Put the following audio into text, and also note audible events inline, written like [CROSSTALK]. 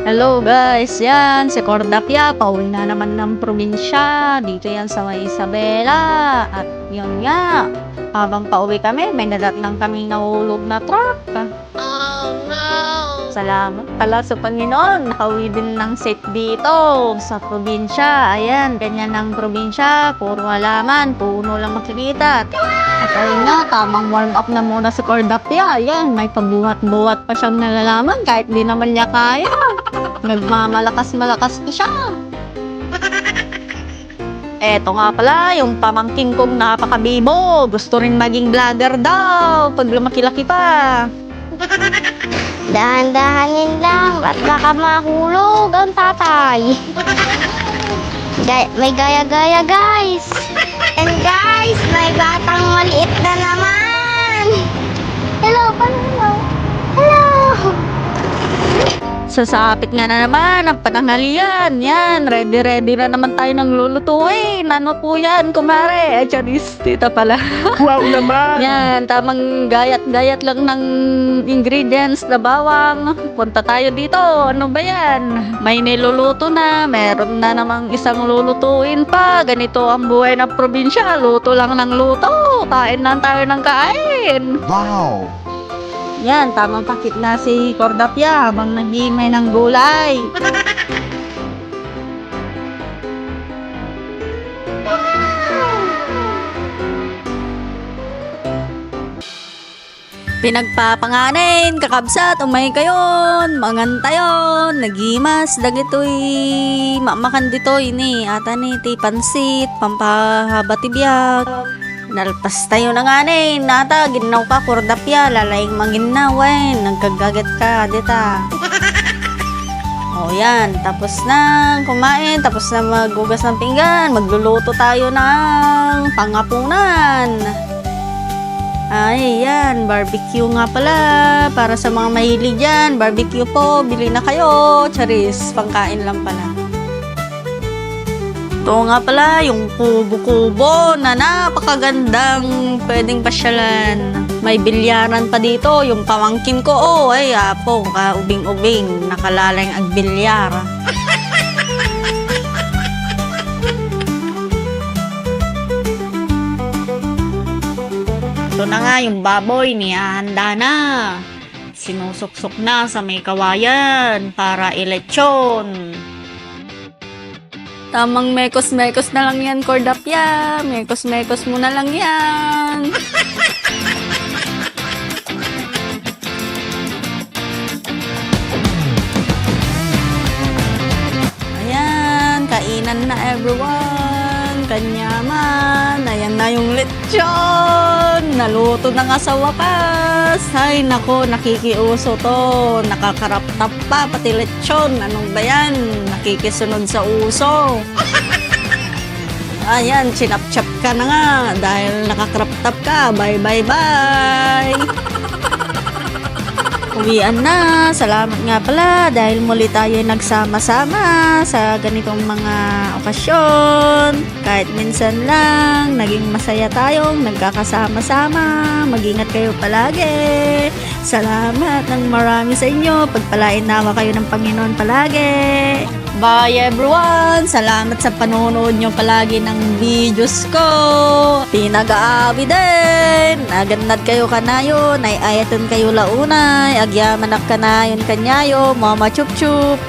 Hello guys, yan, si Cordapia, pauwi na naman ng probinsya, dito yan sa may Isabela. At yun nga, habang pauwi kami, may nadatnang kaming nahulog na truck. Salamat pala sa Panginoon, nakauwi din ng safe dito sa probinsya. Ayan, ganyan ang probinsya, puro halaman, puno lang makikita. At ayun nga, tamang warm up na muna si Cordapia. Ayan, may pabuhat-buhat pa siyang nalalaman kahit di naman niya kaya. Nagmamalakas-malakas pa siya. Eto nga pala, yung pamangking kong napakabibo. Gusto rin maging vlogger daw pag lumaki-laki pa. Dahan-dahanin lang at baka mahulog ang tatay. Gay- may gaya-gaya guys. And guys, may batang maliit na naman. Hello, hello. Hello. Sasapit nga na naman ang pananghalian. Yan, ready-ready na naman tayo ng lulutuin. Ano po yan, kumare? Ay, charis, tita pala. [LAUGHS] Wow naman! yan, tamang gayat-gayat lang ng ingredients na bawang. Punta tayo dito. Ano ba yan? May niluluto na. Meron na namang isang lulutuin pa. Ganito ang buhay ng probinsya. Luto lang ng luto. Kain lang tayo ng kain. Wow! Yan, tamang pakit na si Cordapia habang naghihimay ng gulay. Pinagpapanganin, kakabsat, umay kayon, mangantayon, nagimas, dagitoy, mamakan dito ini, ata ni ti pansit, pampahaba ti biyag. Nalpas tayo na nga ni, nata, ginaw ka, kordapya, lalaying manginawen, nagkagagat ka, dita. O yan, tapos na kumain, tapos na magugas ng pinggan, magluluto tayo ng pangapunan. Ay, yan, barbecue nga pala. Para sa mga mahilig dyan, barbecue po, bili na kayo. Charis, pangkain lang pala. Ito nga pala, yung kubo-kubo na napakagandang pwedeng pasyalan. May bilyaran pa dito, yung pamangkin ko, oh, ay, apo, ka ubing-ubing, nakalalang ang bilyar. Ito na nga yung baboy, niyahanda na. Sinusuksok na sa may kawayan para ilechon. Tamang mekos-mekos na lang yan, Cordapia. Mekos-mekos mo na lang yan. Ayan, kainan na everyone. Kanyaman. Ayan na yung lechon. Naluto na nga sa wakas. Ay, nako, nakikiuso to. Nakakarap-tap pa, pati lechon. Anong ba yan? Nakikisunod sa uso. [LAUGHS] Ayan, chinap-chap ka na nga. Dahil nakakrap-tap ka. Bye, bye, bye. Uwian na. Salamat nga pala dahil muli tayo nagsama-sama sa ganitong mga okasyon. Kahit minsan lang, naging masaya tayong nagkakasama-sama. Mag-ingat kayo palagi. Salamat ng marami sa inyo. Pagpalain nawa kayo ng Panginoon palagi. Bye everyone! Salamat sa panonood nyo palagi ng videos ko. Pinag-aawi din. Nagandad kayo kanayon. Ay ayaton kayo launay. Agyaman kanayon kanyayo. Mama chup chup.